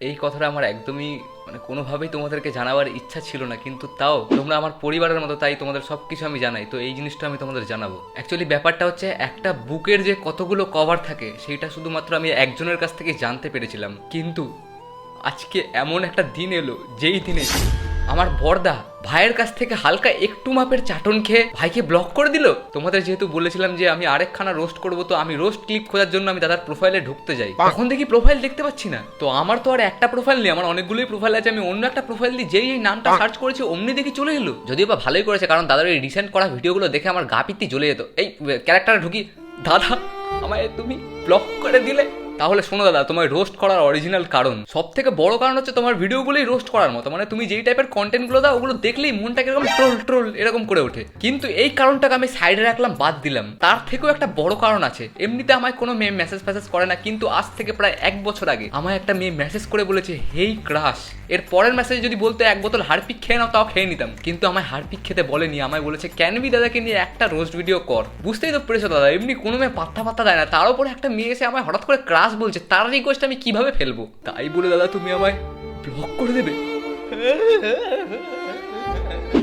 এই কথাটা আমার একদমই মানে কোনোভাবেই তোমাদেরকে জানাবার ইচ্ছা ছিল না, কিন্তু তাও তোমরা আমার পরিবারের মতো, তাই তোমাদের সব কিছু আমি জানাই, তো এই জিনিসটা আমি তোমাদের জানাব। অ্যাকচুয়ালি ব্যাপারটা হচ্ছে, একটা বুকের যে কতগুলো কভার থাকে, সেইটা শুধুমাত্র আমি একজনের কাছ থেকে জানতে পেরেছিলাম। কিন্তু আজকে এমন একটা দিন এলো, যেই দিনে আমার বর্দা ভাইয়ের কাছ থেকে হালকা একটু মাপের চাটন খেয়ে ভাইকে ব্লক করে দিল? তোমাদের যেহেতু বলেছিলাম যে আমি আরেকখানা রোস্ট করব তো আমি রোস্ট ক্লিপ খোঁজার জন্য আমি দাদার প্রোফাইলে ঢুকতে যাই। তখন দেখি প্রোফাইল দেখতে পাচ্ছি না। তো আমার তো আর একটা প্রোফাইল নেই আমার অনেকগুলোই প্রোফাইল আছে আমি অন্য একটা প্রোফাইল দিয়ে যেই এই নামটা সার্চ করেছি অমনি দেখি চলে এলো। যদিও বা ভালোই করেছে কারণ দাদার এই রিসেন্ট করা ভিডিওগুলো দেখে আমার গা পিত্তি জ্বলে যেত। এই ক্যারেক্টারে ঢুকি। দাদা আমায় তুমি ব্লক করে দিলে। তাহলে শোনো দাদা তোমার রোস্ট করার অরিজিনাল কারণ। সব থেকে বড় কারণ হচ্ছে তোমার ভিডিওগুলোই রোস্ট করার মতো। মানে তুমি যেই টাইপের কন্টেন্টগুলো দাও, ওগুলো দেখলেই মনটা কীরকম ট্রোল ট্রোল এরকম করে ওঠে। কিন্তু এই কারণটাকে আমি সাইডে রাখলাম, বাদ দিলাম। তার থেকেও একটা বড় কারণ আছে। এমনিতে আমায় কোনো মেয়ে মেসেজ ফেসেজ করে না, কিন্তু আজ থেকে প্রায় এক বছর আগে আমায় একটা মেয়ে মেসেজ করে বলেছে, হেই ক্রাশ। এর পরের মেসেজ যদি বলতো এক বোতল হারপিক খেয়ে নাও, তাও খেয়ে নিতাম। কিন্তু আমায় হারপিক খেতে বলেনি। আমায় বলেছে ক্যানবি দাদাকে নিয়ে একটা রোস্ট ভিডিও কর? বুঝতেই তো পেরেছ দাদা, এমনি কোনো মেয়ে পাত্তা পাত্তা দেয় না। তার উপরে একটা মেয়ে এসে আমায় হঠাৎ করে ক্রাশ বলছে তার রিকোয়েস্ট আমি কীভাবে ফেলব? তাই বলে দাদা তুমি আমায় ব্লক করে দেবে।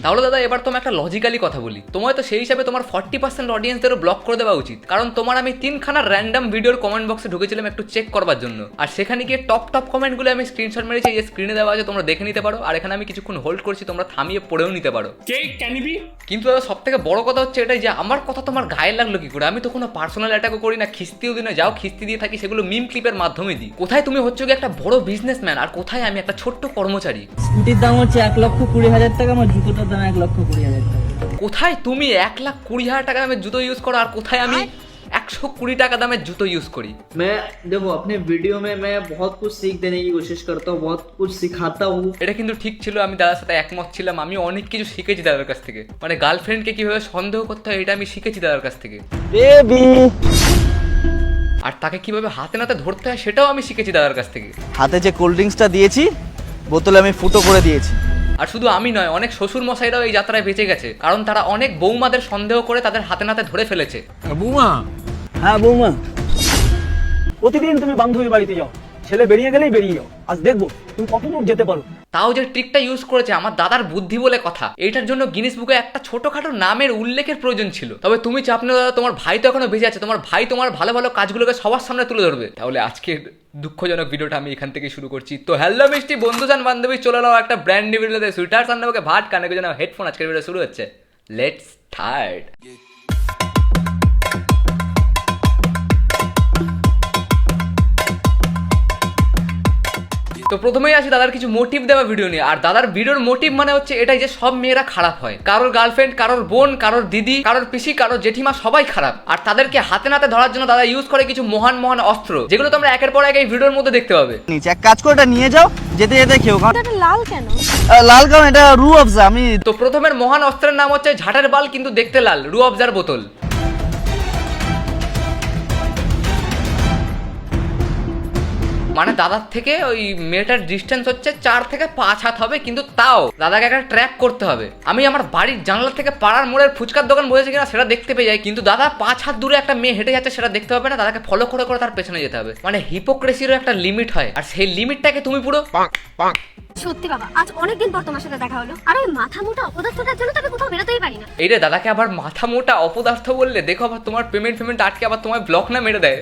তাহলে দাদা এবার তোমার একটা লজিক্যালি কথা বলি। তোমার তো সেই হিসাবে তোমার ফর্টি পার্সেন্ট অডিয়েন্সদেরও ব্লক করে দেওয়া উচিত। কারণ তোমার আমি তিনখানা র্যান্ডম ভিডিওর কমেন্ট বক্সে ঢুকেছিলাম একটু চেক করবার জন্য। আর সেখানে গিয়ে টপ টপ কমেন্টগুলো আমি স্ক্রিনশট মেরেছি এই স্ক্রিনে দেওয়া আছে তোমরা দেখে নিতে পারো। আর এখানে আমি কিছুক্ষণ হোল্ড করছি তোমরা থামিয়ে পড়েও নিতে পারো। কিন্তু দাদা সব থেকে বড় কথা হচ্ছে এটাই যে আমার কথা তোমার গায়ে লাগল কি করে? আমি তো কোনো পার্সোনাল অ্যাটাকও করি না খিস্তিও দিই না যাও খিস্তি দিয়ে থাকি সেগুলো মিম ক্লিপের মাধ্যমে দিই। কোথায় তুমি হচ্ছে কি একটা বড় বিজনেসম্যান আর কোথায় আমি একটা ছোট্ট কর্মচারী? স্কুটির দাম হচ্ছে এক লক্ষ কুড়ি হাজার টাকা আমার জুতোটার দাম এক লক্ষ কুড়ি হাজার টাকা কোথায় তুমি এক লাখ কুড়ি হাজার টাকা দামের জুতো ইউজ করো আর কোথায় আমি একশো কুড়ি টাকা দামের জুতো ইউজ করি मैं देखो अपने वीडियो में मैं बहुत कुछ सीख देने की कोशिश करता हूँ बहुत कुछ सिखाता हूँ এটা কিন্তু ঠিক ছিল আমি দাদার সাথে একমত ছিলাম আমি অনেক কিছু শিখেছি দাদার কাছ থেকে মানে গার্লফ্রেন্ডকে কিভাবে সন্দেহ করতে হয় এটা আমি শিখেছি দাদার কাছ থেকে বেবি আর তাকে কিভাবে হাতে নাতে ধরতে হয় সেটাও আমি শিখেছি দাদার কাছ থেকে হাতে যে কোল্ড ড্রিঙ্কসটা দিয়েছি বোতলে আমি ফুটো করে দিয়েছি আর শুধু আমি নয় অনেক শ্বশুর মশাইরাও এই যাত্রায় বেঁচে গেছে কারণ তারা অনেক বৌমাদের সন্দেহ করে তাদের হাতে নাতে ধরে ফেলেছে। বৌমা? হ্যাঁ বৌমা। প্রতিদিন তুমি বান্ধবীর বাড়িতে যাও। ছেলে বেরিয়ে গেলেই বেরিয়ে যাও। আজ দেখব, তুমি দূর যেতে পারো। তাও যে ট্রিকটা ইউজ করেছে আমার দাদার বুদ্ধি বলে কথা। এটার জন্য গিনিস বুকে একটা ছোটখাটো নামের উল্লেখের প্রয়োজন ছিল। তবে তুমি চাপ না দাদা, তোমার ভাই তো এখনও বেঁচে আছে। তোমার ভাই তোমার ভালো ভালো কাজগুলোকে সবার সামনে তুলে ধরবে। তাহলে আজকের দুঃখজনক ভিডিওটা আমি এখান থেকে শুরু করছি। তো হ্যালো মিষ্টি বন্ধুজান বান্ধবী, চলে এলো একটা ব্র্যান্ড নিউ ভিডিওতে সুইটার সান্নাবাকে ভাট কানে যেন হেডফোন আজকের ভিডিও শুরু হচ্ছে। লেটস স্টার্ট তো প্রথমেই আসি দাদার কিছু মোটিভ দেওয়া ভিডিও নিয়ে। আর দাদার ভিডিওর মোটিভ মানে হচ্ছে এটাই যে সব মেয়েরা খারাপ হয়। কারোর গার্লফ্রেন্ড কারোর বোন কারোর দিদি কারোর পিসি কারোর জেঠিমা সবাই খারাপ। আর তাদেরকে হাতে নাতে ধরার জন্য দাদা ইউজ করে কিছু মহান মহান অস্ত্র। যেগুলো তোমরা একের পর এক এই ভিডিওর মধ্যে দেখতে পাবে। নিচে এক কাজ করে এটা নিয়ে যাও যেতে যেতে খেও কারণ এটা লাল কেন? লাল কারণ এটা রু অফজা আমি তো প্রথমের মহান অস্ত্রের নাম হচ্ছে ঝাঁটের বাল কিন্তু দেখতে লাল। রু অবজার বোতল। মানে দাদার থেকে ওই মেয়েটার ডিস্টেন্স হচ্ছে চার থেকে পাঁচ হাত হবে কিন্তু তাও দাদাকে একটা ট্র্যাক করতে হবে। আমি আমার বাড়ির জানলা থেকে পাড়ার মোড়ের ফুচকার দোকান বসেছে কিনা সেটা দেখতে পেয়ে যাই কিন্তু দাদা পাঁচ হাত দূরে একটা মেয়ে হেঁটে যাচ্ছে সেটা দেখতে হবে না দাদাকে ফলো করে করে তার পেছনে যেতে হবে। মানে হিপোক্রেসিরও একটা লিমিট হয় আর সেই লিমিটটাকে তুমি পুরো সত্যি বাবা আজ অনেকদিন পর তোমার সাথে দেখা হলো আর ওই মাথা মোটা অপদার্থটার জন্য তাকে কোথাও বেরোতেই পারি না। এই রে দাদাকে আবার মাথা মোটা অপদার্থ বললে দেখো আবার তোমার পেমেন্ট পেমেন্ট আটকে আবার তোমার ব্লক না মেরে দেয়।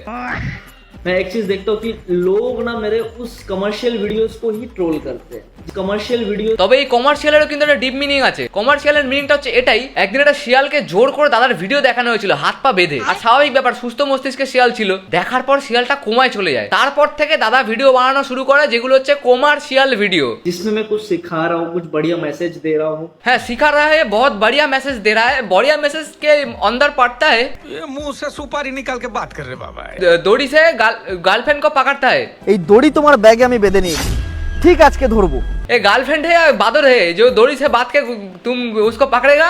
मैं एक चीज देखता हूँ कि लोग ना मेरे उस कमर्शियल वीडियोस को ही ट्रोल करते हैं कमर्शियल वीडियो তবে এই কমার্শিয়ালেরও কিন্তু একটা ডিপ মিনিং আছে কমার্শিয়ালের মিনিংটা হচ্ছে এটাই একদিন একটা শিয়ালকে জোর করে দাদার ভিডিও দেখানো হয়েছিল হাত পা বেঁধে আর স্বাভাবিক ব্যাপার সুস্থ মস্তিষ্কের শিয়াল ছিল দেখার পর শিয়ালটা কোমায় চলে যায় তারপর থেকে দাদা ভিডিও বানানো শুরু করে যেগুলো হচ্ছে কমার্শিয়াল ভিডিও जिसमें मैं कुछ सिखा रहा हूँ कुछ बढ़िया मैसेज दे रहा हूँ হ্যাঁ सिखा रहा है बहुत बढ़िया मैसेज दे रहा है बढ़िया मैसेज के अंदर पड़ता है ये मुंह से सुपारी निकाल के बात कर रहे बाबा दौड़ी से गर्लफ्रेंड को पकड़ता है এই দড়ি তোমার ব্যাগে আমি বেঁধে নিয়েছি ঠিক আজকে ধরবো ये गर्लफ्रेंड है या बादर है जो दौड़ी से बात के तुम उसको पकड़ेगा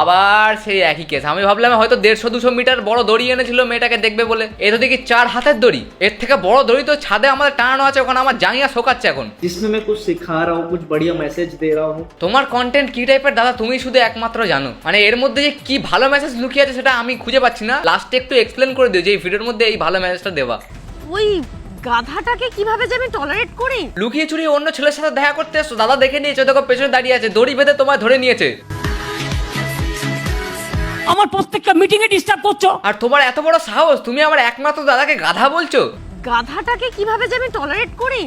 আবার সেই একই কেস আমি ভাবলাম হয়তো দেড়শো দুশো মিটার বড় দড়ি এনেছিল মেয়েটাকে দেখবে বলে এ তো দেখি চার হাতের দড়ি এর থেকে বড় দড়ি তো ছাদে আমাদের টানানো আছে ওখানে আমার জাঙ্গিয়া শোকাচ্ছে এখন जिसमें मैं कुछ सिखा रहा हूँ कुछ बढ़िया मैसेज दे रहा हूँ তোমার কন্টেন্ট কি টাইপের দাদা তুমি শুধু একমাত্র জানো মানে এর মধ্যে যে কি ভালো মেসেজ লুকিয়ে আছে সেটা আমি খুঁজে পাচ্ছি না লাস্টে একটু এক্সপ্লেন করে দিও যে এই ভিডিওর মধ্যে এই ভালো মেসেজটা দেওয়া ওই গাধাটাকে কিভাবে যে আমি টলারেট করি লুকিয়ে চুরি অন্য ছেলের সাথে দেখা করতে এসছো দাদা দেখে নিয়েছে দেখো পেছনে দাঁড়িয়ে আছে দড়ি বেঁধে তোমায় ধরে নিয়েছে আমার প্রত্যেকটা মিটিং এ ডিস্টার্ব করছ। আর তোমার এত বড় সাহস তুমি আমার একমাত্র দাদাকে গাধা বলছো? গাধাটাকে কীভাবে যে আমি টলারেট করি?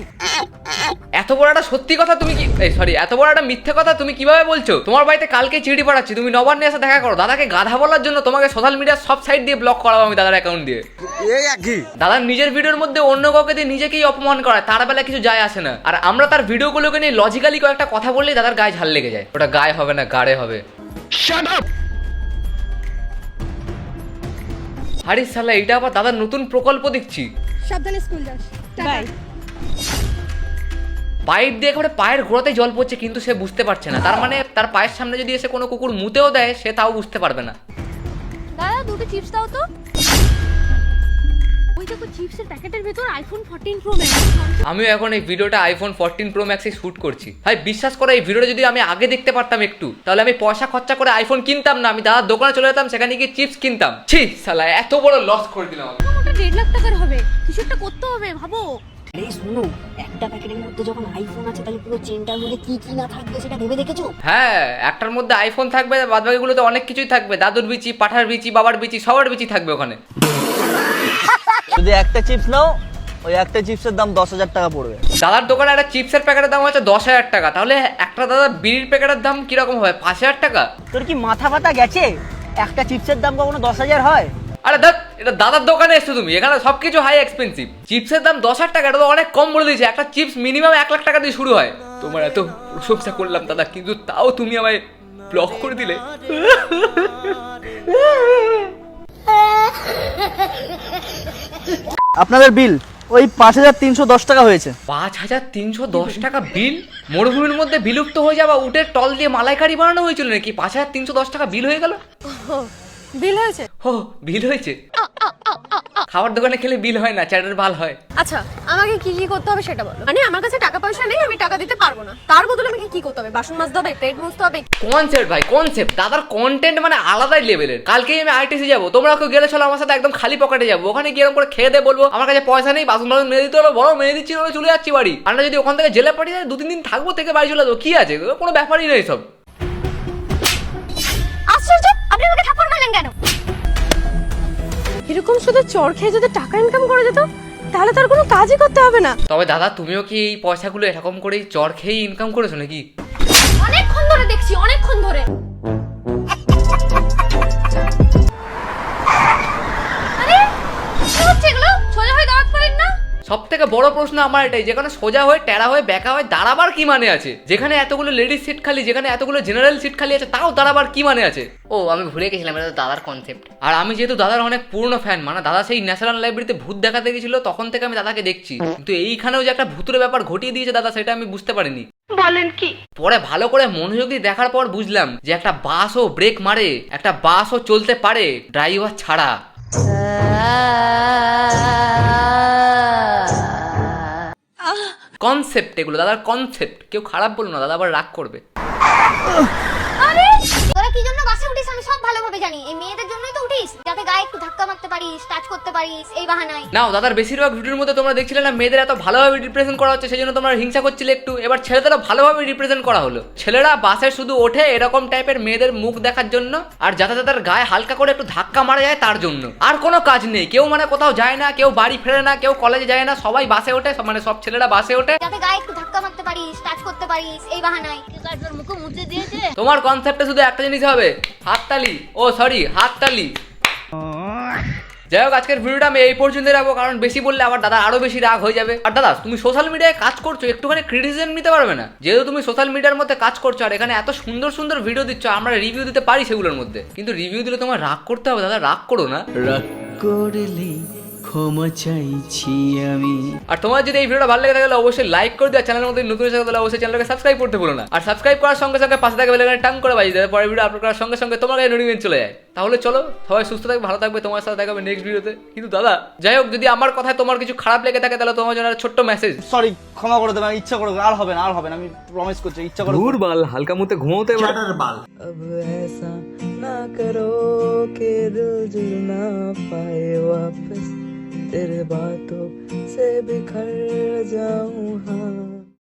এত বড় একটা সত্যি কথা তুমি কি এই সরি এত বড় একটা মিথ্যে কথা তুমি কীভাবে বলছো? তোমার বাড়িতে কালকে চিঠি পাঠাচ্ছি তুমি নবান্নে এসে দেখা করো। দাদাকে গাধা বলার জন্য তোমাকে সোশ্যাল মিডিয়ার সব সাইড দিয়ে ব্লক করাবো আমি দাদার অ্যাকাউন্ট দিয়ে। দাদার নিজের ভিডিওর মধ্যে অন্য কাউকে দিয়ে নিজেকেই অপমান করায় তার বেলা কিছু যায় আসে না। আর আমরা তার ভিডিওগুলোকে নিয়ে লজিক্যালি কয়েকটা কথা বললেই দাদার গায়ে ঝাল লেগে যায়। ওটা গায়ে হবে না গাড়ে হবে। হারিস সালা এটা আবার দাদার নতুন প্রকল্প দেখছি। সাবধানে স্কুল যাস। বাই। পাইপ দিয়ে করে পায়ের গোড়াতে জল পড়ছে কিন্তু সে বুঝতে পারছে না। তার মানে তার পায়ের সামনে যদি এসে কোনো কুকুর মুতেও দেয় সে তাও বুঝতে পারবে না। দাদা দুটো চিপস দাও তো। ওই দেখো চিপসের প্যাকেটের ভেতর আইফোন 14 প্রো ম্যাক্স আমিও এখন এই ভিডিওটা আইফোন ফোরটিন প্রো ম্যাক্সে শ্যুট করছি। ভাই বিশ্বাস করে এই ভিডিওটা যদি আমি আগে দেখতে পারতাম একটু তাহলে আমি পয়সা খরচা করে আইফোন কিনতাম না আমি দাদার দোকানে চলে যেতাম সেখানে গিয়ে চিপস কিনতাম। ছি সালা এত বড় লস করে দিলাম আমি। ওটা দেড় লাখ টাকার হবে। কিছু একটা করতে হবে ভাবো। আরে শোনো একটা প্যাকেটের মধ্যে যখন আইফোন আছে তাহলে পুরো চেনটার মধ্যে কি কি না থাকবে সেটা ভেবে দেখেছ? হ্যাঁ একটার মধ্যে আইফোন থাকবে বাদবাকিগুলোতে অনেক কিছুই থাকবে। দাদুর বিচি পাঠার বিচি বাবার বিচি সবার বিচি থাকবে ওখানে। যদি একটা চিপস নাও ওই একটা চিপসের দাম দশ হাজার টাকা পড়বে। দাদার দোকানে একটা চিপসের প্যাকেটের দাম হচ্ছে দশ হাজার টাকা। তাহলে একটা দাদা বিড়ির প্যাকেটের দাম কীরকম হবে পাঁচ হাজার টাকা? তোর কি মাথা ফাতা গেছে? একটা চিপসের দাম কখনো দশ হাজার হয়? আরে দাদ এটা দাদার দোকানে এসছো তুমি। এখানে সবকিছু হাই এক্সপেন্সিভ চিপসের দাম দশ হাজার টাকা এটা তো অনেক কম বলে দিয়েছে। একটা চিপস মিনিমাম এক লাখ টাকা দিয়ে শুরু হয়। তোমার এত প্রশংসা করলাম দাদা কিন্তু তাও তুমি আমায় ব্লক করে দিলে। আপনাদের বিল ওই পাঁচ হাজার তিনশো দশ টাকা হয়েছে। পাঁচ হাজার তিনশো দশ টাকা বিল? মরুভূমির মধ্যে বিলুপ্ত হয়ে যাওয়া উটের টল দিয়ে মালাইকারি বানানো হয়েছিল নাকি? পাঁচ হাজার তিনশো দশ টাকা বিল হয়ে গেল? বিল হয়েছে? ও বিল হয়েছে? খাবার দোকানে খেলে বিল হয় না চ্যাটার ভালো হয়। আচ্ছা আমাকে কি কি করতে হবে সেটা বলো। মানে আমার কাছে টাকা পয়সা নেই আমি টাকা দিতে পারব না। তার বদলে আমাকে কি করতে হবে? বাসন মাজতে হবে প্লেট মুছতে হবে কনসেপ্ট ভাই কনসেপ্ট দাদার কন্টেন্ট মানে আলাদাই লেভেলের কালকেই আমি আইটিসি যাব। তোমরা কেউ গেলে চলো আমার সাথে একদম খালি পকেটে যাব। ওখানে গিয়ে করে খেয়ে দিয়ে বলব আমার কাছে পয়সা নেই বাসন বাসন মেরে দিতে হলো বড় মেরে দিচ্ছি নাহলে চলে যাচ্ছি বাড়ি। আমরা যদি ওখান থেকে জেলে পাঠিয়ে দেয়, দু তিন দিন থাকব থেকে বাড়ি চলে যাব। কি আছে? কোনো ব্যাপারই নেই সব। আশ্চর্য! আপনি আমাকে থাপ্পড় মারলেন কেন? এরকম শুধু চর খেয়ে যদি টাকা ইনকাম করে যেত তাহলে তার কোনো কাজই করতে হবে না। তবে দাদা তুমিও কি এই পয়সাগুলো এরকম করেই চর খেয়েই ইনকাম করেছ নাকি? অনেকক্ষণ ধরে দেখছি অনেকক্ষণ ধরে। সব থেকে বড় প্রশ্ন আমার এটাই যেখানে সোজা হয়ে টেরা হয়ে বেকা হয়ে দাঁড়াবার কি মানে আছে? যেখানে এতগুলো লেডিস সিট খালি যেখানে এতগুলো জেনারেল সিট খালি আছে তাও দাঁড়াবার কি মানে আছে? ও আমি ভুলে গেছিলাম এটা তো দাদার কনসেপ্ট আর আমি যেহেতু দাদার অনেক পুরনো ফ্যান মানে দাদা সেই ন্যাশনাল লাইব্রেরিতে ভূত দেখাতে গেছিল তখন থেকে আমি দাদাকে দেখছি। কিন্তু এইখানেও যে একটা ভূতের ব্যাপার ঘটিয়ে দিয়েছে দাদা সেটা আমি বুঝতে পারিনি। বলেন কি? পরে ভালো করে মনোযোগ দিয়ে দেখার পর বুঝলাম যে একটা বাসও ব্রেক মারে একটা বাসও চলতে পারে ড্রাইভার ছাড়া। কনসেপ্ট এগুলো দাদার কনসেপ্ট কেউ খারাপ বলল না দাদা আবার রাগ করবে। কি জন্য বাসে উঠিস আমি সব ভালোভাবে জানি। এই মেয়েদের জন্যই তো উঠিস। যাতে গায়ে একটু ধাক্কা মারতে পারিস টাচ করতে পারিস এই বাহানায়। নাও দাদার বেশিরভাগ ভিডিওর মধ্যে তোমরা দেখছিলে না মেয়েদের এত ভালোভাবে রিপ্রেজেন্ট করা হচ্ছে সেই জন্য তোমরা হিংসা করছিলে একটু। এবার ছেলেদেরও ভালোভাবে রিপ্রেজেন্ট করা হলো। ছেলেরা বাসে শুধু ওঠে এরকম টাইপের মেয়েদের মুখ দেখার জন্য আর যাতে তাদের গায়ে হালকা করে একটু ধাক্কা মারা যায় তার জন্য। আর কোনো কাজ নেই। কেউ মানে কোথাও যায় না কেউ বাড়ি ফেরে না কেউ কলেজে যায় না সবাই বাসে ওঠে মানে সব ছেলেরা বাসে ওঠে। যাতে গায়ে একটু ধাক্কা মারতে পারিস টাচ করতে পারিস এই বাহানায়। তোমার কনসেপ্টে শুধু একটা জিনিস হবে? হাততালি। ও সরি হাততালি। যাই হোক, আজকের ভিডিওটা আমি এই পর্যন্ত রাখব, কারণ বেশি বললে আবার দাদা আরও বেশি রাগ হয়ে যাবে। আর দাদা, তুমি সোশ্যাল মিডিয়ায় কাজ করছ, একটুখানি ক্রিটিসিজম নিতে পারবে না। যেহেতু তুমি সোশ্যাল মিডিয়ার মধ্যে কাজ করছ, আর এখানে এত সুন্দর সুন্দর ভিডিও দিচ্ছ, আমরা রিভিউ দিতে পারি সেগুলোর মধ্যে। কিন্তু রিভিউ দিলে তোমার রাগ করতে হবে, দাদা, রাগ করো না। রাগ করলি ক্ষমা চাইছি আমি আর তোমার যদি এই ভিডিওটা ভালো লেগে থাকে তাহলে অবশ্যই লাইক করে দিও চ্যানেলের মধ্যে নতুন এসে থাকো তাহলে অবশ্যই চ্যানেলকে সাবস্ক্রাইব করতে ভুলো না আর সাবস্ক্রাইব করার সঙ্গে সঙ্গে পাশে থাকা বেলাকানে টাং করে বাজিয়ে দেবে পরের ভিডিও আপলোড করার সঙ্গে সঙ্গে তোমার কাছে নোটিফিকেশন চলে যায় তাহলে চলো সবাই সুস্থ থাকবে ভালো থাকবে তোমার সাথে দেখাবে নেক্সট ভিডিওতে কিন্তু দাদা যাই হোক যদি আমার কথায় তোমার কিছু খারাপ লেগে থাকে তাহলে তোমার জন্য একটা ছোট্ট মেসেজ সরি ক্ষমা করে দেবেন ইচ্ছা করে আর হবে না আর হবে না আমি প্রমিস করছি ইচ্ছা করে বাল হালকা মুতে ঘুমোতে अब ऐसा ना करो के दिल जुड़ ना पाए वापस तेरे बातों से बिखर जाऊँ हाँ।